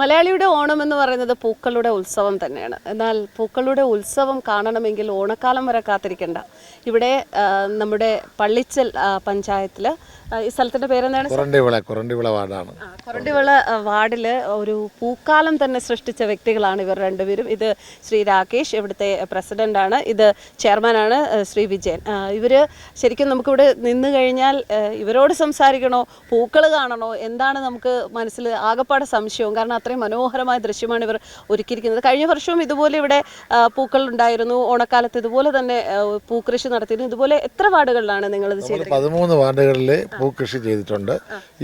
മലയാളിയുടെ ഓണം എന്ന് പറയുന്നത് പൂക്കളുടെ ഉത്സവം തന്നെയാണ്. എന്നാൽ പൂക്കളുടെ ഉത്സവം കാണണമെങ്കിൽ ഓണക്കാലം വരെ കാത്തിരിക്കേണ്ട. ഇവിടെ നമ്മുടെ പള്ളിച്ചൽ പഞ്ചായത്തിൽ ഈ സ്ഥലത്തിന്റെ പേരെന്താണ്? കുറണ്ടിവിള കുറണ്ടിവിള വാർഡാണ്. കുറണ്ടിവിള വാർഡിൽ ഒരു പൂക്കാലം തന്നെ സൃഷ്ടിച്ച വ്യക്തികളാണ് ഇവർ രണ്ടുപേരും. ഇത് ശ്രീ രാകേഷ് ഇവിടുത്തെ പ്രസിഡന്റാണ് ഇത് ചെയർമാനാണ് ശ്രീ വിജയൻ. ഇവർ ശരിക്കും നമുക്കിവിടെ നിന്ന് കഴിഞ്ഞാൽ ഇവരോട് സംസാരിക്കണോ? പൂക്കൾ കാണണോ? എന്താണ് നമുക്ക് മനസ്സിൽ ആകപ്പാടെ സംശയവും. കാരണം അത്രയും മനോഹരമായ ദൃശ്യമാണ് ഇവർ ഒരുക്കിയിരിക്കുന്നത്. കഴിഞ്ഞ വർഷവും ഇതുപോലെ ഇവിടെ പൂക്കൾ ഉണ്ടായിരുന്നു. ഓണക്കാലത്ത് ഇതുപോലെ തന്നെ പൂക്കൃഷി നടത്തിയിരുന്നു. ഇതുപോലെ എത്ര വാർഡുകളിലാണ് നിങ്ങൾ ഇത് ചെയ്തത് പതിമൂന്ന് വാർഡുകളിൽ പൂക്കൃഷി ചെയ്തിട്ടുണ്ട്.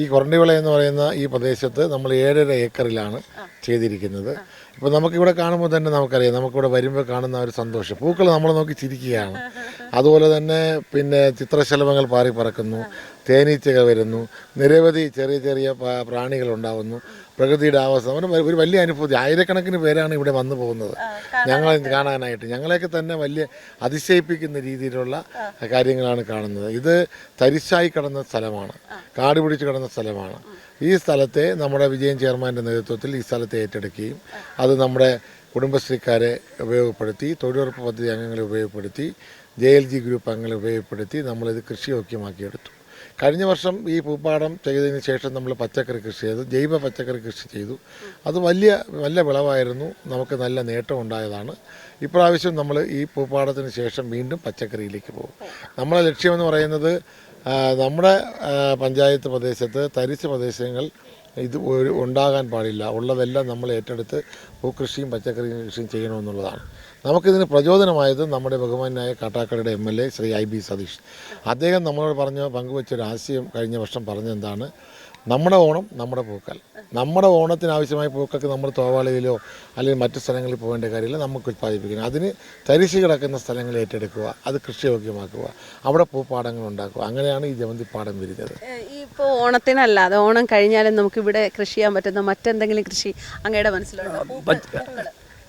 ഈ കൊറണ്ടിവിള എന്ന് പറയുന്ന ഈ പ്രദേശത്ത് നമ്മൾ ഏഴര ഏക്കറിലാണ് ചെയ്തിരിക്കുന്നത്. ഇപ്പോൾ നമുക്കിവിടെ കാണുമ്പോൾ തന്നെ നമുക്കറിയാം. നമുക്കിവിടെ വരുമ്പോൾ കാണുന്ന ഒരു സന്തോഷം. പൂക്കൾ നമ്മൾ നോക്കി ചിരിക്കുകയാണ്. അതുപോലെ തന്നെ പിന്നെ ചിത്രശലഭങ്ങൾ പാറി പറക്കുന്നു തേനീച്ചകൾ വരുന്നു. നിരവധി ചെറിയ ചെറിയ പ്രാണികൾ ഉണ്ടാവുന്നു. പ്രകൃതിയുടെ ആവാസം. ഒരു വലിയ അനുഭൂതി. ആയിരക്കണക്കിന് പേരാണ് ഇവിടെ വന്നു പോകുന്നത്. ഞങ്ങൾ കാണാനായിട്ട്. ഞങ്ങളെയൊക്കെ തന്നെ വലിയ അതിശയിപ്പിക്കുന്ന രീതിയിലുള്ള കാര്യങ്ങളാണ് കാണുന്നത്. ഇത് തരിശായി കിടന്ന സ്ഥലമാണ്. കാട് പിടിച്ച് കിടന്ന സ്ഥലമാണ്. ഈ സ്ഥലത്തെ നമ്മുടെ വിജയൻ ചെയർമാന്റെ നേതൃത്വത്തിൽ ഈ സ്ഥലത്തെ ഏറ്റെടുക്കുകയും അത് നമ്മുടെ കുടുംബശ്രീക്കാരെ ഉപയോഗപ്പെടുത്തി തൊഴിലുറപ്പ് പദ്ധതി അംഗങ്ങളെ ഉപയോഗപ്പെടുത്തി ജെ എൽ ജി ഗ്രൂപ്പ് അംഗങ്ങളെ ഉപയോഗപ്പെടുത്തി നമ്മളിത് കൃഷിയോഗ്യമാക്കിയെടുത്തു. കഴിഞ്ഞ വർഷം ഈ പൂപ്പാടം ചെയ്തതിന് ശേഷം നമ്മൾ പച്ചക്കറി കൃഷി ചെയ്തു ജൈവ പച്ചക്കറി കൃഷി ചെയ്തു. അത് വലിയ നല്ല വിളവായിരുന്നു. നമുക്ക് നല്ല നേട്ടം ഉണ്ടായതാണ്. ഇപ്രാവശ്യം നമ്മൾ ഈ പൂപ്പാടത്തിന് ശേഷം വീണ്ടും പച്ചക്കറിയിലേക്ക് പോകും. നമ്മളെ ലക്ഷ്യമെന്ന് പറയുന്നത് നമ്മുടെ പഞ്ചായത്ത് പ്രദേശത്ത് തരിശ് പ്രദേശങ്ങൾ ഇത് ഒരു ഉണ്ടാകാൻ പാടില്ല. ഉള്ളതെല്ലാം നമ്മൾ ഏറ്റെടുത്ത് പൂക്കൃഷിയും പച്ചക്കറി കൃഷിയും ചെയ്യണമെന്നുള്ളതാണ്. നമുക്കിതിന് പ്രചോദനമായത് നമ്മുടെ ബഹുമാനായ കാട്ടാക്കടയുടെ M L A Shri I B Satheesh. അദ്ദേഹം നമ്മളോട് പറഞ്ഞ പങ്കുവച്ചൊരു ആശയം കഴിഞ്ഞ വർഷം പറഞ്ഞെന്താണ് നമ്മുടെ ഓണം നമ്മുടെ പൂക്കൾ. നമ്മുടെ ഓണത്തിന് ആവശ്യമായ പൂക്കൾക്ക് നമ്മൾ തോവാളിയിലോ അല്ലെങ്കിൽ മറ്റു സ്ഥലങ്ങളിൽ പോകേണ്ട കാര്യമില്ല. നമുക്ക് ഉൽപ്പാദിപ്പിക്കണം അതിന് തരിശ് കിടക്കുന്ന സ്ഥലങ്ങൾ ഏറ്റെടുക്കുക. അത് കൃഷിയോഗ്യമാക്കുക. അവിടെ പൂപ്പാടങ്ങൾ ഉണ്ടാക്കുക. അങ്ങനെയാണ് ഈ ജമന്തിപ്പാടം വിരിഞ്ഞത്. ഈ ഇപ്പോൾ ഓണത്തിനല്ലാതെ ഓണം കഴിഞ്ഞാലും നമുക്ക് ഇവിടെ കൃഷി ചെയ്യാൻ പറ്റുന്ന മറ്റെന്തെങ്കിലും കൃഷി അങ്ങയുടെ മനസ്സിലുണ്ടോ?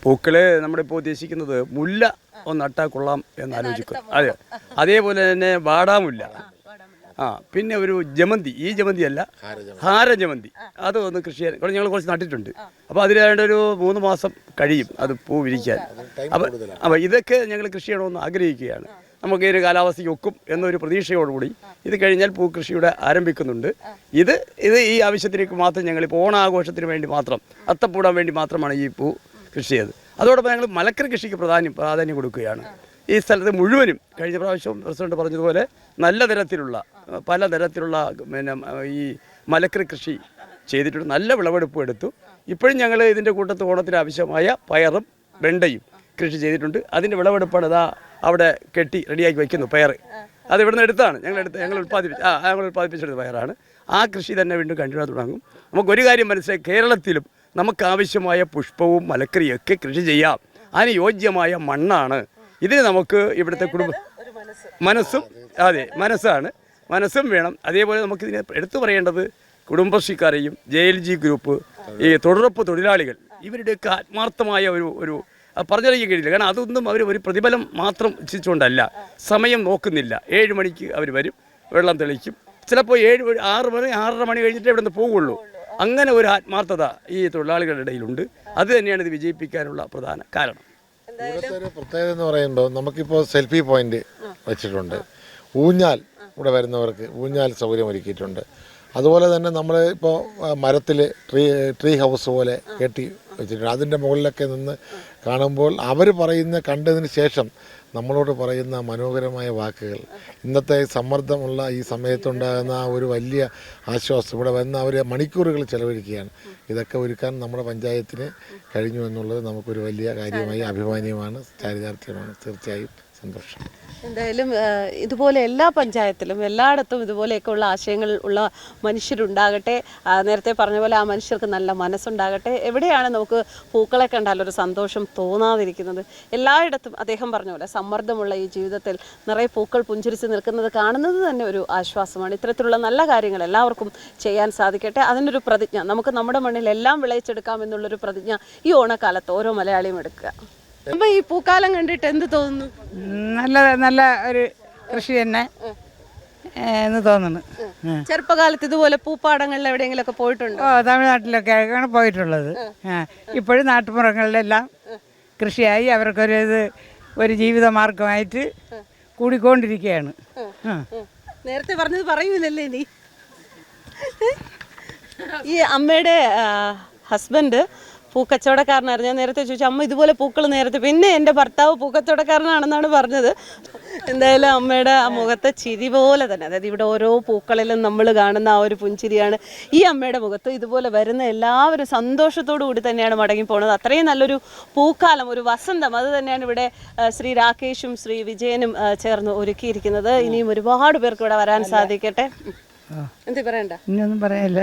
പൂക്കളെ നമ്മളിപ്പോൾ ഉദ്ദേശിക്കുന്നത് മുല്ല ഒന്ന് നട്ടാൽ കൊള്ളാം എന്ന് ആലോചിക്കും അതെ. അതേപോലെ തന്നെ വാടാമുല്ല. ആ പിന്നെ ഒരു ജമന്തി. ഈ ജമന്തി അല്ല ഹാര ജമന്തി അത് ഒന്ന് കൃഷി ചെയ്യാൻ ഞങ്ങൾ കുറച്ച് നട്ടിട്ടുണ്ട്. അപ്പോൾ അതിലാണ്ട് ഒരു മൂന്ന് മാസം കഴിയും അത് പൂ വിരിക്കാൻ അപ്പം അപ്പോൾ ഇതൊക്കെ ഞങ്ങൾ കൃഷി ചെയ്യണമെന്ന് ആഗ്രഹിക്കുകയാണ്. നമുക്ക് ഇതിന് കാലാവസ്ഥയ്ക്ക് ഒക്കും എന്നൊരു പ്രതീക്ഷയോടുകൂടി ഇത് കഴിഞ്ഞാൽ പൂ കൃഷിയുടെ ആരംഭിക്കുന്നുണ്ട് ഇത് ഇത് ഈ ആവശ്യത്തിലേക്ക് മാത്രം ഞങ്ങൾ ഇപ്പോൾ ഓണാഘോഷത്തിന് വേണ്ടി മാത്രം അത്തപ്പൂടാൻ വേണ്ടി മാത്രമാണ് ഈ പൂ കൃഷി ചെയ്തത്. അതോടൊപ്പം ഞങ്ങൾ മലക്കറി കൃഷിക്ക് പ്രാധാന്യം പ്രാധാന്യം കൊടുക്കുകയാണ്. ഈ സ്ഥലത്ത് മുഴുവനും കഴിഞ്ഞ പ്രാവശ്യം പ്രസിഡന്റ് പറഞ്ഞതുപോലെ നല്ല തരത്തിലുള്ള പല തരത്തിലുള്ള പിന്നെ ഈ മലക്കറി കൃഷി ചെയ്തിട്ടുണ്ട്. നല്ല വിളവെടുപ്പ് എടുത്തു. ഇപ്പോഴും ഞങ്ങൾ ഇതിന്റെ കൂട്ടത്ത് ഓണത്തിന് ആവശ്യമായ പയറും വെണ്ടയും കൃഷി ചെയ്തിട്ടുണ്ട്. അതിന്റെ വിളവെടുപ്പാണ് ഇതാ അവിടെ കെട്ടി റെഡിയാക്കി വയ്ക്കുന്നു പയർ അത് ഇവിടുന്ന് എടുത്താണ്. ഞങ്ങൾ എടുത്ത് ഞങ്ങൾ ഉൽപ്പാദിപ്പിച്ച് ആ ഞങ്ങൾ ഉൽപ്പാദിപ്പിച്ചെടുത്ത പയറാണ്. ആ കൃഷി തന്നെ വീണ്ടും കണ്ടിന്യൂ തുടങ്ങും. നമുക്കൊരു കാര്യം മനസ്സിലായി. കേരളത്തിലും നമുക്കാവശ്യമായ പുഷ്പവും മലക്കറിയൊക്കെ കൃഷി ചെയ്യാം. അതിന് യോജ്യമായ മണ്ണാണ് ഇതിന് നമുക്ക് ഇവിടുത്തെ കുടുംബ മനസ്സും. അതെ മനസ്സാണ്. മനസ്സും വേണം. അതേപോലെ നമുക്കിതിനെ എടുത്തു പറയേണ്ടത് കുടുംബശ്രീക്കാരെയും ജെ എൽ ജി ഗ്രൂപ്പ് ഈ തൊഴിലുറപ്പ് തൊഴിലാളികൾ ഇവരുടെയൊക്കെ ആത്മാർത്ഥമായ ഒരു ഒരു പറഞ്ഞറിയിക്കാൻ കഴിയില്ല. കാരണം അതൊന്നും അവർ ഒരു പ്രതിഫലം മാത്രം ഇച്ഛിച്ചുകൊണ്ടല്ല. സമയം നോക്കുന്നില്ല. ഏഴ് മണിക്ക് അവർ വരും. വെള്ളം തെളിക്കും. ചിലപ്പോൾ ഏഴ് ആറ് മണി ആറര മണി കഴിഞ്ഞിട്ടേ ഇവിടെ നിന്ന് പോകുള്ളൂ അങ്ങനെ ഒരു ആത്മാർത്ഥത ഈ തൊഴിലാളികളുടെ ഇടയിലുണ്ട്. അത് തന്നെയാണ് ഇത് വിജയിപ്പിക്കാനുള്ള പ്രധാന കാരണം. ഒരു പ്രത്യേകത എന്ന് പറയുമ്പോൾ നമുക്കിപ്പോൾ സെൽഫി പോയിന്റ് വെച്ചിട്ടുണ്ട്. ഊഞ്ഞാൽ ഇവിടെ വരുന്നവർക്ക് ഊഞ്ഞാൽ സൗകര്യം ഒരുക്കിയിട്ടുണ്ട്. അതുപോലെ തന്നെ നമ്മൾ ഇപ്പോൾ മരത്തിൽ ട്രീ ട്രീ ഹൗസ് പോലെ കെട്ടി വെച്ചിട്ടുണ്ട്. അതിന്റെ മുകളിലൊക്കെ നിന്ന് കാണുമ്പോൾ അവർ പറയുന്ന കണ്ടതിന് ശേഷം നമ്മളോട് പറയുന്ന മനോഹരമായ വാക്കുകൾ. ഇന്നത്തെ സമ്മർദ്ദമുള്ള ഈ സമയത്തുണ്ടാകുന്ന ആ ഒരു വലിയ ആശ്വാസം ഇവിടെ വന്ന് അവർ മണിക്കൂറുകൾ ചെലവഴിക്കുകയാണ്. ഇതൊക്കെ ഒരുക്കാൻ നമ്മുടെ പഞ്ചായത്തിന് കഴിഞ്ഞു എന്നുള്ളത് നമുക്കൊരു വലിയ കാര്യമായി അഭിമാനീയമാണ് ചാരിതാർത്ഥ്യമാണ്. തീർച്ചയായും. സന്തോഷം. എന്തായാലും ഇതുപോലെ എല്ലാ പഞ്ചായത്തിലും എല്ലായിടത്തും ഇതുപോലെയൊക്കെ ഉള്ള ആശയങ്ങൾ ഉള്ള മനുഷ്യരുണ്ടാകട്ടെ. നേരത്തെ പറഞ്ഞ പോലെ ആ മനുഷ്യർക്ക് നല്ല മനസ്സുണ്ടാകട്ടെ. എവിടെയാണ് നമുക്ക് പൂക്കളെ കണ്ടാൽ ഒരു സന്തോഷം തോന്നാതിരിക്കുന്നത്? എല്ലായിടത്തും അദ്ദേഹം പറഞ്ഞ പോലെ സമ്മർദ്ദമുള്ള ഈ ജീവിതത്തിൽ നിറയെ പൂക്കൾ പുഞ്ചിരിച്ച് നിൽക്കുന്നത് കാണുന്നത് തന്നെ ഒരു ആശ്വാസമാണ്. ഇത്തരത്തിലുള്ള നല്ല കാര്യങ്ങൾ എല്ലാവർക്കും ചെയ്യാൻ സാധിക്കട്ടെ. അതിനൊരു പ്രതിജ്ഞ നമുക്ക് നമ്മുടെ മണ്ണിൽ എല്ലാം വിളയിച്ചെടുക്കാം എന്നുള്ളൊരു പ്രതിജ്ഞ ഈ ഓണക്കാലത്ത് ഓരോ മലയാളിയും എടുക്കുക. അപ്പൊ ഈ പൂക്കാലം കണ്ടിട്ട് എന്ത് തോന്നുന്നു? നല്ല നല്ല ഒരു കൃഷി തന്നെ. എന്ന് തോന്നുന്നു. ചെറുപ്പകാലത്ത് ഇതുപോലെ പൂപ്പാടങ്ങളിൽ എവിടെയെങ്കിലും ഒക്കെ പോയിട്ടുണ്ടോ? ഓ തമിഴ്നാട്ടിലൊക്കെ ആണ് പോയിട്ടുള്ളത് ഇപ്പോഴും നാട്ടുപുറങ്ങളിലെല്ലാം കൃഷിയായി അവർക്കൊരു ഇത് ഒരു ജീവിത മാർഗമായിട്ട് കൂടിക്കൊണ്ടിരിക്കുകയാണ്. നേരത്തെ പറഞ്ഞത് പറയൂലല്ലേ നീ ഈ അമ്മയുടെ ഹസ്ബൻഡ് പൂക്കച്ചവടക്കാരനായിരുന്നു. ഞാൻ നേരത്തെ ചോദിച്ചു അമ്മ ഇതുപോലെ പൂക്കൾ നേരത്തെ പിന്നെ എന്റെ ഭർത്താവ് പൂക്കച്ചവടക്കാരനാണെന്നാണ് പറഞ്ഞത്. എന്തായാലും അമ്മയുടെ ആ മുഖത്തെ ചിരി പോലെ തന്നെ അതായത് ഇവിടെ ഓരോ പൂക്കളിലും നമ്മൾ കാണുന്ന ആ ഒരു പുഞ്ചിരിയാണ് ഈ അമ്മയുടെ മുഖത്ത്. ഇതുപോലെ വരുന്ന എല്ലാവരും സന്തോഷത്തോടു കൂടി തന്നെയാണ് മടങ്ങി പോകുന്നത് അത്രയും നല്ലൊരു പൂക്കാലം ഒരു വസന്തം. അത് തന്നെയാണ് ഇവിടെ ശ്രീ രാകേഷും ശ്രീ വിജയനും ചേർന്ന് ഒരുക്കിയിരിക്കുന്നത്. ഇനിയും ഒരുപാട് പേർക്ക് ഇവിടെ വരാൻ സാധിക്കട്ടെ. എന്തി പറയണ്ട? ഇനിയൊന്നും പറയാനില്ല